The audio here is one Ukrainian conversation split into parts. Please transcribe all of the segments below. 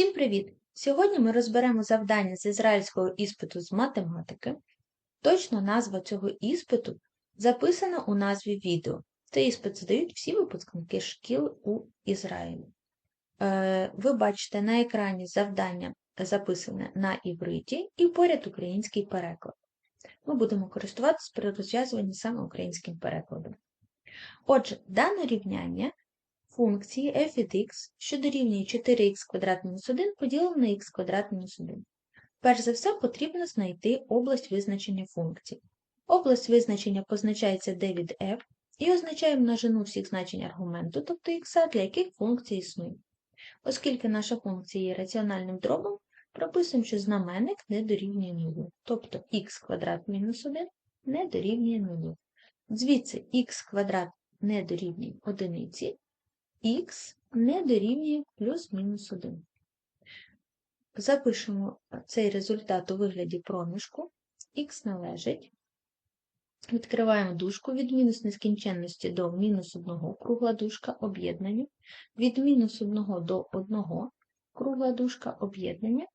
Всім привіт! Сьогодні ми розберемо завдання з ізраїльського іспиту з математики. Точно назва цього іспиту записана у назві відео. Цей іспит здають всі випускники шкіл у Ізраїлі. Е, ви бачите на екрані завдання записане на івриті і поряд український переклад. Ми будемо користуватися при розв'язуванні саме українським перекладом. Отже, дане рівняння функції f від x, що дорівнює 4х квадрат мінус 1 поділено на х квадрат мінус 1. Перш за все, потрібно знайти область визначення функцій. Область визначення позначається d від f і означає множину всіх значень аргументу, тобто х, для яких функція існує. Оскільки наша функція є раціональним дробом, прописуємо, що знаменник не дорівнює 0, тобто х квадрат мінус 1 не дорівнює 0. Звідси х квадрат не дорівнює одиниці, х не дорівнює плюс-мінус 1. Запишемо цей результат у вигляді проміжку. х належить. Відкриваємо дужку від мінус нескінченності до мінус 1 кругла дужка об'єднання, від мінус 1 до 1 кругла дужка об'єднання,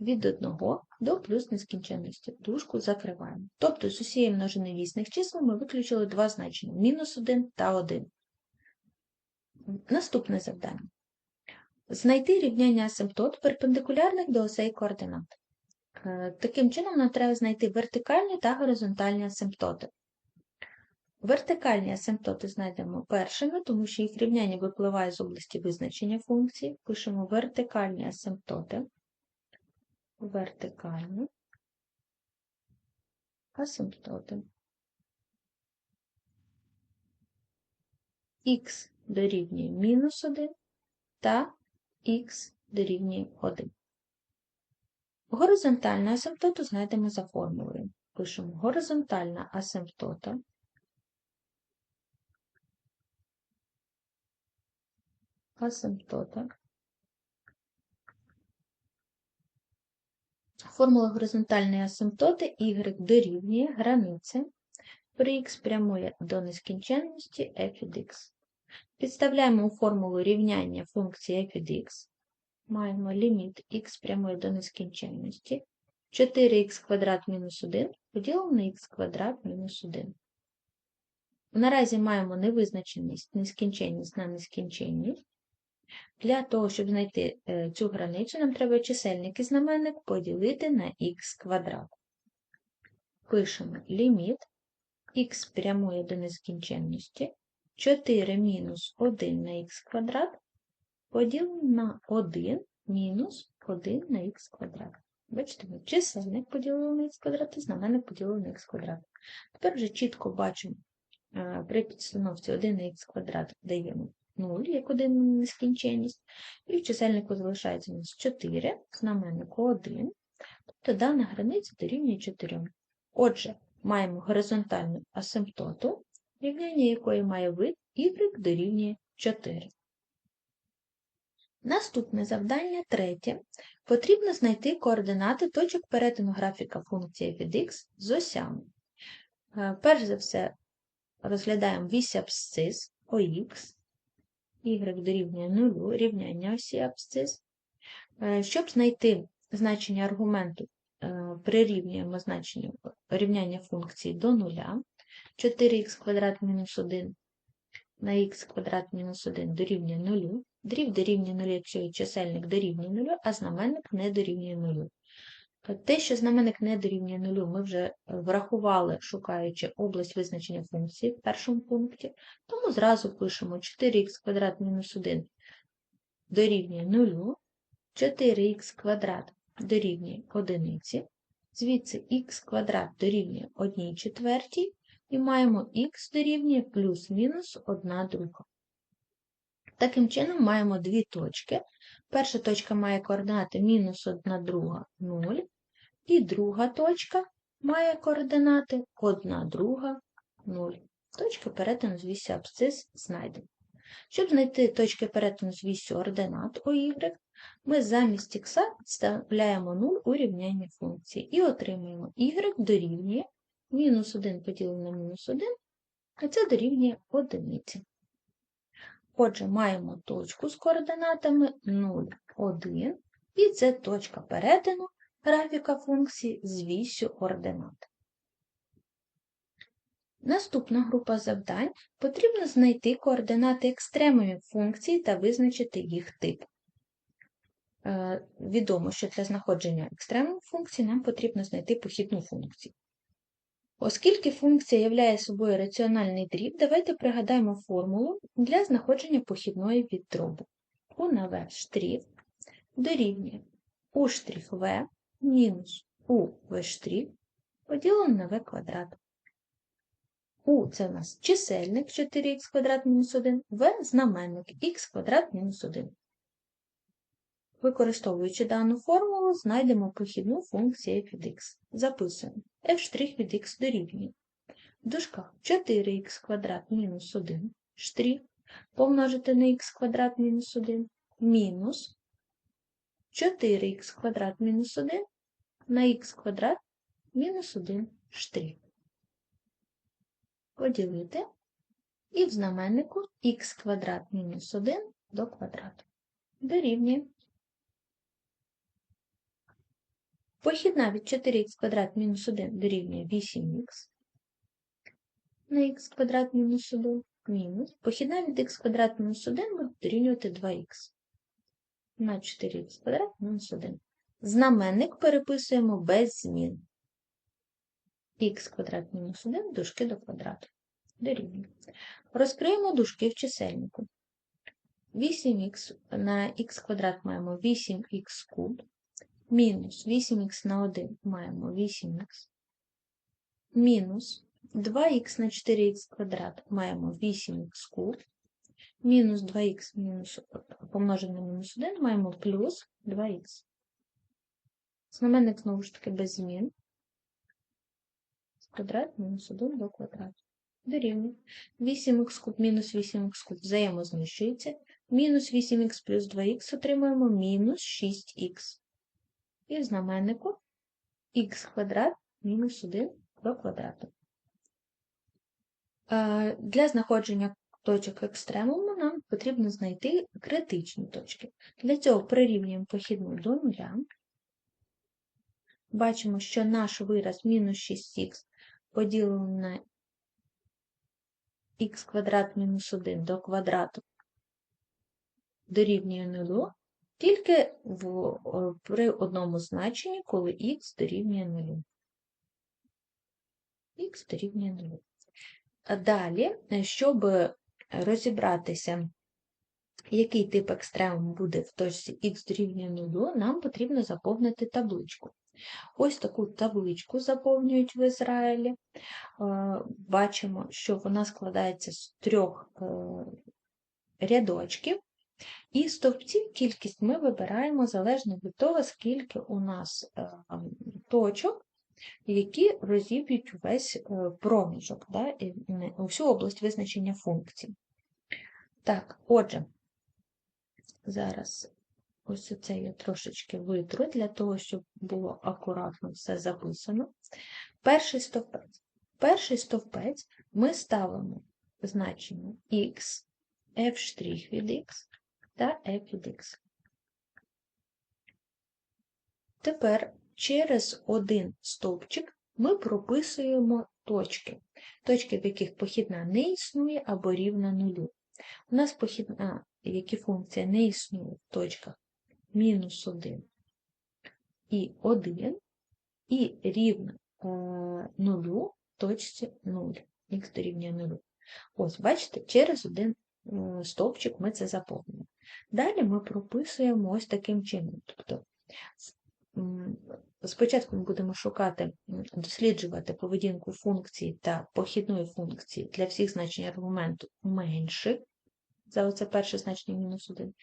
від 1 до плюс нескінченності. Дужку закриваємо. Тобто з усієї множини вісних чисел ми виключили два значення мінус 1 та 1. Наступне завдання. Знайти рівняння асимптот перпендикулярних до осей координат. Е, таким чином, нам треба знайти вертикальні та горизонтальні асимптоти. Вертикальні асимптоти знайдемо першими, тому що їх рівняння випливає з області визначення функції. Пишемо вертикальні асимптоти. Вертикальні асимптоти. Х дорівнює мінус 1 та х дорівнює 1. Горизонтальну асимптоту знайдемо за формулою. Пишемо горизонтальна асимптота асимптота. Формула горизонтальної асимптоти y дорівнює границі при х прямує до нескінченності f від x. Підставляємо у формулу рівняння функції f від x. Маємо ліміт х прямує до нескінченності. 4х квадрат мінус 1 поділимо на х квадрат мінус 1. Наразі маємо невизначеність, нескінченність на нескінченність. Для того, щоб знайти е, цю границю, нам треба чисельник і знаменник поділити на х квадрат. Пишемо ліміт х прямує до нескінченності. 4 мінус 1 на х квадрат поділимо на 1 мінус 1 на х квадрат. Бачите, ми чисельник поділили на х квадрат і знаменник поділили на х квадрат. Тепер вже чітко бачимо, е, при підстановці 1 на х квадрат даємо 0, як один нескінченність, і в чисельнику залишається у нас 4, знаменнику 1, тобто дана границя дорівнює 4. Отже, маємо горизонтальну асимптоту, рівняння якої має вид y дорівнює 4. Наступне завдання третє. Потрібно знайти координати точок перетину графіка функції від x з осями. Е, перш за все, розглядаємо вісь абсцис ОХ, y дорівнює 0, рівняння осі абсцис. Е, щоб знайти значення аргументу, е, прирівнюємо значення рівняння функції до нуля. 4х квадрат мінус 1 на х квадрат мінус 1 дорівнює 0, дріб дорівнює 0, якщо чисельник дорівнює 0, а знаменник не дорівнює 0. Те, що знаменник не дорівнює 0, ми вже врахували, шукаючи область визначення функції в першому пункті, тому зразу пишемо 4х квадрат мінус 1 дорівнює 0, 4х квадрат дорівнює 1, звідси х квадрат дорівнює 1 четвертій, і маємо х дорівнює плюс-мінус 1 друга. Таким чином, маємо дві точки. Перша точка має координати мінус 1 друга 0, і друга точка має координати 1 друга 0. Точка перетину з вісі абсцис знайдемо. Щоб знайти точки перетину з вісю ординат ОY, ми замість х вставляємо 0 у рівнянні функції і отримуємо y дорівнює мінус 1 поділено на мінус 1, а це дорівнює одиниці. Отже, маємо точку з координатами 0, 1, І це точка перетину графіка функції з вісю ординат. Наступна група завдань потрібно знайти координати екстремумів функції та визначити їх тип. Е, відомо, що для знаходження екстремумів функції нам потрібно знайти похідну функцію. Оскільки функція являє собою раціональний дріб, давайте пригадаємо формулу для знаходження похідної від дробу. У на штрих дорівнює у v мінус у штрих поділено на v квадрат. У це у нас чисельник 4х квадрат мінус 1, в знаменник х квадрат мінус 1. Використовуючи дану формулу, знайдемо похідну функцію f від x. Записуємо f' від x дорівнює. В дужках 4х квадрат мінус 1 штрих помножити на х квадрат мінус 1 мінус 4х квадрат мінус 1 на х квадрат мінус 1 штрих. Поділити і в знаменнику х квадрат мінус 1 до квадрату. Дорівнює. Похідна від 4х квадрат мінус 1 дорівнює 8х на х квадрат мінус 1 мінус. Похідна від х квадрат мінус 1 буде дорівнювати 2х на 4х квадрат мінус 1. Знаменник переписуємо без змін. х квадрат мінус 1 дужки до квадрату. Дорівнює. Розкриємо дужки в чисельнику. 8х на х квадрат маємо 8х куб мінус 8х на 1 маємо 8х, мінус 2х на 4х квадрат маємо 8х куб, мінус 2х мінус помножене на мінус 1 маємо плюс 2х. Знаменник, знову ж таки, без змін. Квадрат мінус 1 до квадрату. Дорівнює. 8х куб мінус 8х куб взаємознищується. Мінус 8х плюс 2х отримуємо мінус 6х і в знаменнику х квадрат мінус 1 до квадрату. Для знаходження точок екстремуму нам потрібно знайти критичні точки. Для цього прирівнюємо похідну до нуля. Бачимо, що наш вираз мінус 6х поділено на х квадрат мінус 1 до квадрату дорівнює нулю, тільки в, при одному значенні, коли х дорівнює 0. х дорівнює 0. Далі, щоб розібратися, який тип екстремуму буде в точці х дорівнює 0, нам потрібно заповнити табличку. Ось таку табличку заповнюють в Ізраїлі. Бачимо, що вона складається з трьох е, рядочків. І стовпців кількість ми вибираємо залежно від того, скільки у нас е, точок, які розіб'ють увесь е, проміжок, да, всю область визначення функцій. Так, отже, зараз ось це я трошечки витру для того, щоб було акуратно все записано. Перший стовпець. Перший стовпець ми ставимо значення x, f' від x, та f від x. Тепер через один стовпчик ми прописуємо точки, точки, в яких похідна не існує або рівна нулю. У нас похідна, які функція не існує в точках мінус 1 і 1, і рівна е, нулю в точці 0, х дорівнює 0. Ось, бачите, через один стовпчик ми це заповнимо. Далі ми прописуємо ось таким чином. Тобто, Спочатку ми будемо шукати, досліджувати поведінку функції та похідної функції для всіх значень аргументу менших, за оце перше значення мінус 1.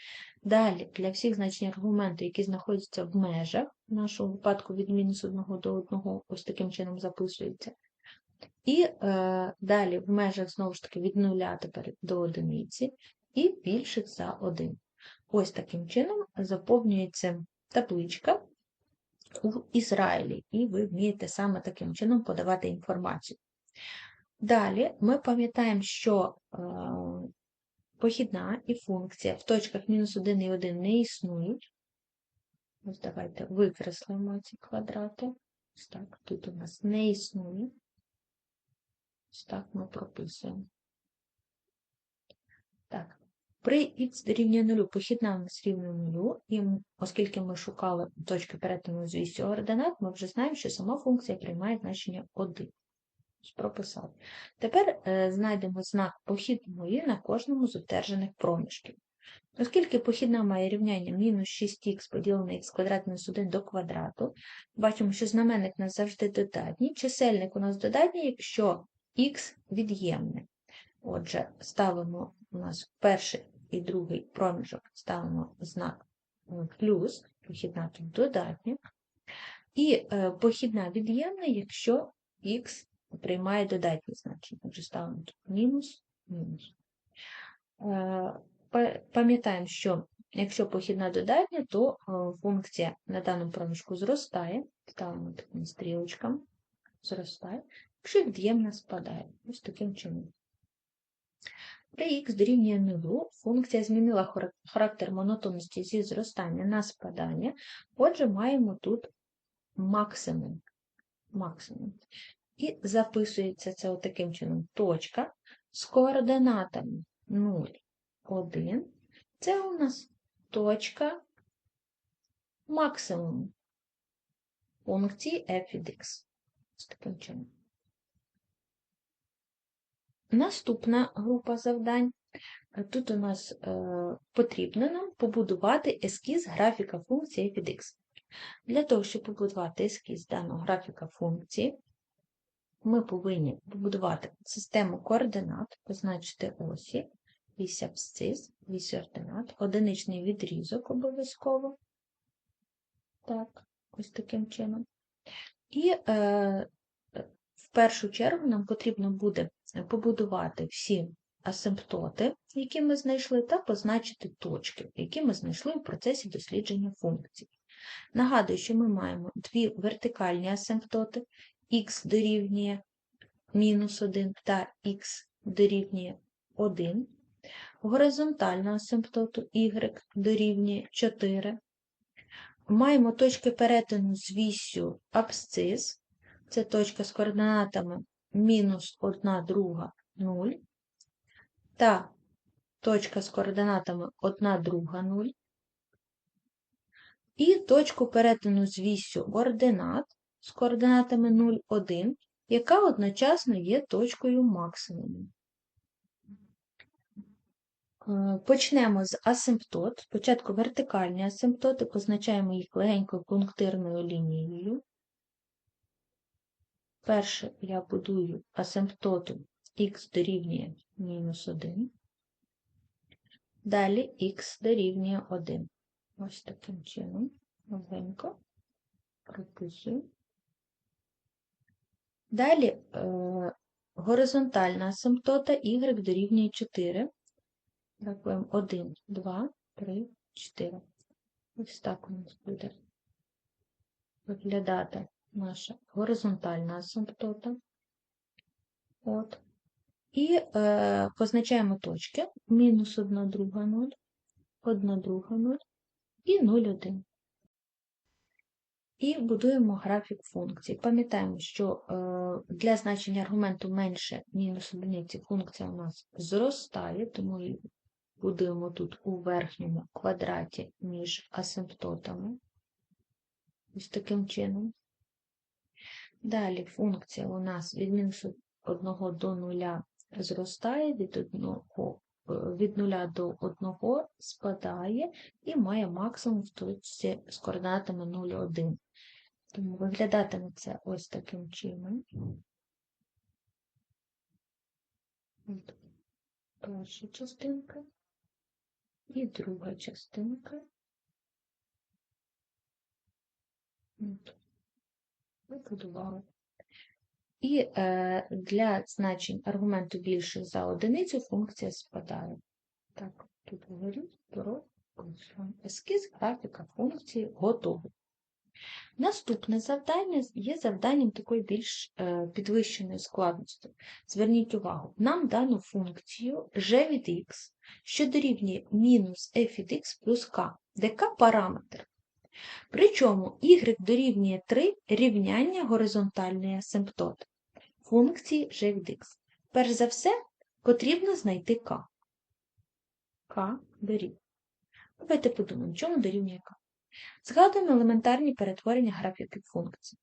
Далі для всіх значень аргументу, які знаходяться в межах, в нашому випадку від мінус 1 до 1, ось таким чином записується. І е, далі в межах, знову ж таки, від нуля тепер до одиниці, і більших за 1. Ось таким чином заповнюється табличка у Ізраїлі, і ви вмієте саме таким чином подавати інформацію. Далі ми пам'ятаємо, що е, похідна і функція в точках мінус 1 і 1 не існують. Ось давайте викреслимо ці квадрати. Ось так, тут у нас не існує. Ось так ми прописуємо. Так, при х дорівнює 0 похідна у нас рівня 0, і оскільки ми шукали точки перетину з вісю ординат, ми вже знаємо, що сама функція приймає значення 1. Прописали. Тепер е, знайдемо знак похідної на кожному з одержаних проміжків. Оскільки похідна має рівняння мінус 6х поділене х квадрат мінус 1 до квадрату, бачимо, що знаменник у нас завжди додатній, чисельник у нас додатній, якщо х від'ємне. Отже, ставимо у нас перший і другий проміжок, ставимо знак е, плюс, похідна тут додатня, і е, похідна від'ємна, якщо х приймає додатні значення. Отже, ставимо тут мінус, мінус. Е, Пам'ятаємо, що якщо похідна додатня, то функція на даному проміжку зростає, ставимо таким стрілочкам, зростає, якщо спадає. Ось таким чином. При х дорівнює 0 функція змінила характер монотонності зі зростання на спадання, отже, маємо тут максимум. максимум. І записується це таким чином. Точка з координатами 0, 1. Це у нас точка максимуму функції f від x. Ось таким чином. Наступна група завдань. Тут у нас е, потрібно нам побудувати ескіз графіка функції від x. Для того, щоб побудувати ескіз даного графіка функції, ми повинні побудувати систему координат, позначити осі, вісь абсцис, вісь ординат, одиничний відрізок обов'язково. Так, ось таким чином. І е, в першу чергу нам потрібно буде побудувати всі асимптоти, які ми знайшли, та позначити точки, які ми знайшли в процесі дослідження функцій. Нагадую, що ми маємо дві вертикальні асимптоти, х дорівнює мінус 1 та х дорівнює 1, горизонтальну асимптоту y дорівнює 4. Маємо точки перетину з вісю абсцис, це точка з координатами мінус 1 друга 0, та точка з координатами 1 друга 0, і точку перетину з вісю ординат з координатами 0, 1, яка одночасно є точкою максимуму. Е, Почнемо з асимптот. Спочатку вертикальні асимптоти, позначаємо їх легенькою пунктирною лінією. Перше я будую асимптоту х дорівнює мінус 1. Далі х дорівнює 1. Ось таким чином. Легенько прописую. Далі е, горизонтальна асимптота y дорівнює 4. Рахуємо 1, 2, 3, 4. Ось так у нас буде виглядати наша горизонтальна асимптота. От. І е, позначаємо точки мінус 1, друга 0, 1, друга 0 і 0, 1. І будуємо графік функцій. Пам'ятаємо, що е, для значення аргументу менше мінус одиниці функція у нас зростає, тому будуємо тут у верхньому квадраті між асимптотами. Ось таким чином. Далі функція у нас від мінус 1 до 0 зростає, від 1, від 0 до 1 спадає і має максимум в точці з координатами 0, 1. Тому виглядатиме це ось таким чином. Перша частинка і друга частинка. От. Вибудували. І е, для значень аргументу більше за одиницю функція спадає. Так, тут говорю про ескіз графіка функції готовий. Наступне завдання є завданням такої більш е, підвищеної складності. Зверніть увагу, нам дано функцію g від x, що дорівнює мінус f від x плюс k, де k параметр. Причому y дорівнює 3 рівняння горизонтальної асимптоти функції g. Перш за все, потрібно знайти k. k дорівнює. Давайте подумаємо, чому дорівнює k. Згадуємо елементарні перетворення графіків функцій.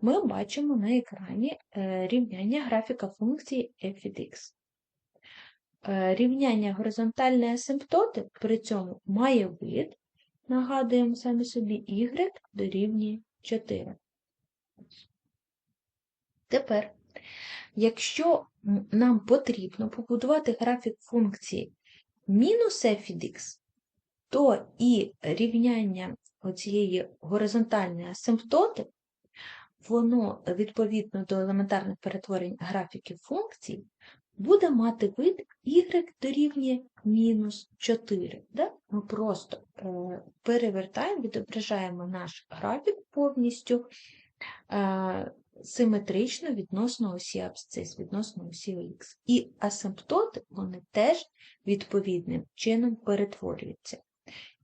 Ми бачимо на екрані е, рівняння графіка функції f від x. Е, рівняння горизонтальної асимптоти при цьому має вид, нагадуємо самі собі, y дорівнює 4. Тепер, якщо нам потрібно побудувати графік функції мінус f від x, то і рівняння оцієї горизонтальної асимптоти, воно відповідно до елементарних перетворень графіків функцій, буде мати вид y дорівнює мінус 4. Да? Ми просто е, перевертаємо, відображаємо наш графік повністю е, симетрично відносно осі абсцис, відносно осі х. І асимптоти вони теж відповідним чином перетворюються.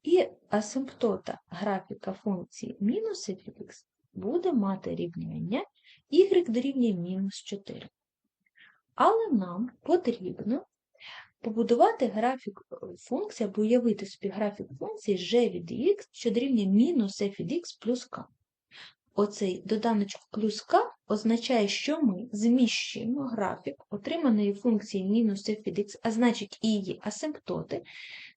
І асимптота графіка функції мінус х буде мати рівняння y дорівнює мінус 4. Але нам потрібно побудувати графік функції або уявити собі графік функції g від x, що дорівнює мінус f від x плюс k. Оцей доданочок плюс k означає, що ми зміщуємо графік отриманої функції мінус f від x, а значить і її асимптоти,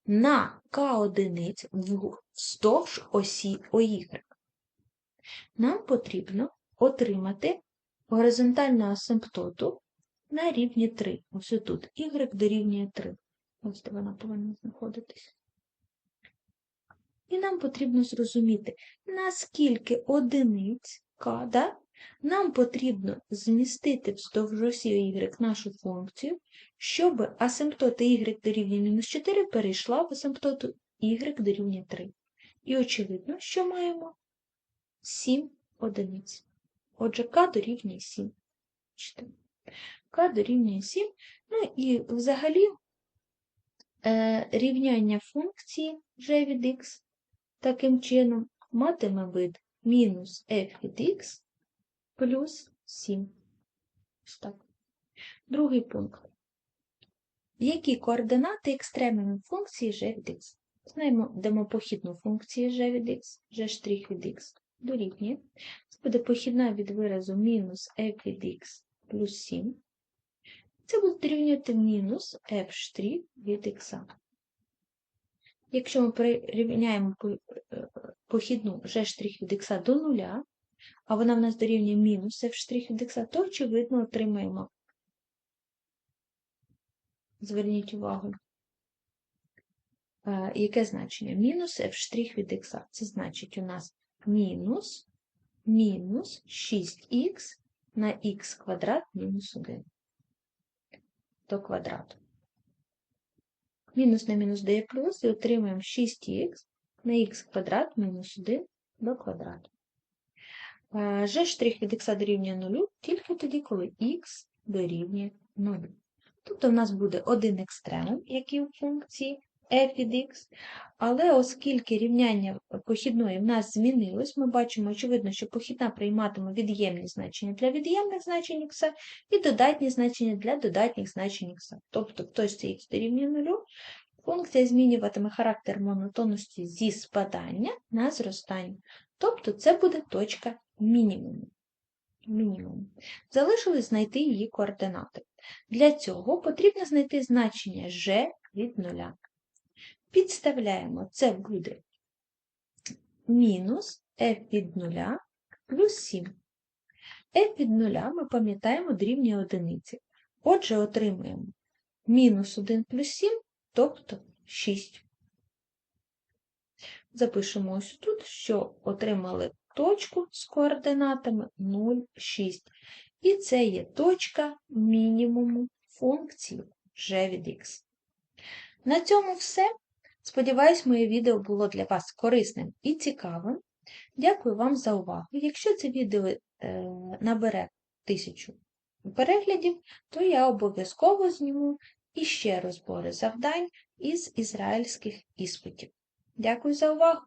на k одиниць вздовж осі OY. Нам потрібно отримати горизонтальну асимптоту на рівні 3. Ось тут y дорівнює 3. Ось де вона повинна знаходитись. І нам потрібно зрозуміти, наскільки одиниць k, да, нам потрібно змістити вздовж осі y нашу функцію, щоб асимптота y дорівнює мінус 4 перейшла в асимптоту y дорівнює 3. І очевидно, що маємо 7 одиниць. Отже, k дорівнює 7. K дорівнює 7. Ну і взагалі е, рівняння функції g від x таким чином матиме вид мінус f від x плюс 7. Ось так. Другий пункт. Які координати екстремумів функції g від x? Знаємо демопохідну функцію g від x, g' від x дорівнює. Це буде похідна від виразу мінус f від x плюс 7. Це буде дорівнювати мінус f' від x. Якщо ми прирівняємо е, похідну g' від x до нуля, а вона в нас дорівнює мінус f' від x, то, очевидно, отримаємо. Зверніть увагу, е, яке значення? Мінус f' від x. Це значить у нас мінус мінус 6х на х квадрат мінус 1 до квадрату. Мінус на мінус дає плюс і отримуємо 6х на х квадрат мінус 1 до квадрату. Ж' штрих від х дорівнює 0 тільки тоді, коли х дорівнює 0. Тобто в нас буде один екстремум, який у функції f від x, але оскільки рівняння похідної в нас змінилось, ми бачимо, очевидно, що похідна прийматиме від'ємні значення для від'ємних значень х і додатні значення для додатніх значень х. Тобто в точці х дорівнює 0, функція змінюватиме характер монотонності зі спадання на зростання. Тобто це буде точка мінімуму. Мінімум. Залишилось знайти її координати. Для цього потрібно знайти значення g від 0. Підставляємо, це буде мінус f від 0 плюс 7. f від 0 ми пам'ятаємо дорівнює одиниці. Отже, отримуємо мінус 1 плюс 7, тобто 6. Запишемо ось тут, що отримали точку з координатами 0, 6. І це є точка мінімуму функції g від x. На цьому все. Сподіваюсь, моє відео було для вас корисним і цікавим. Дякую вам за увагу. Якщо це відео е, набере тисячу переглядів, то я обов'язково зніму іще розбори завдань із ізраїльських іспитів. Дякую за увагу!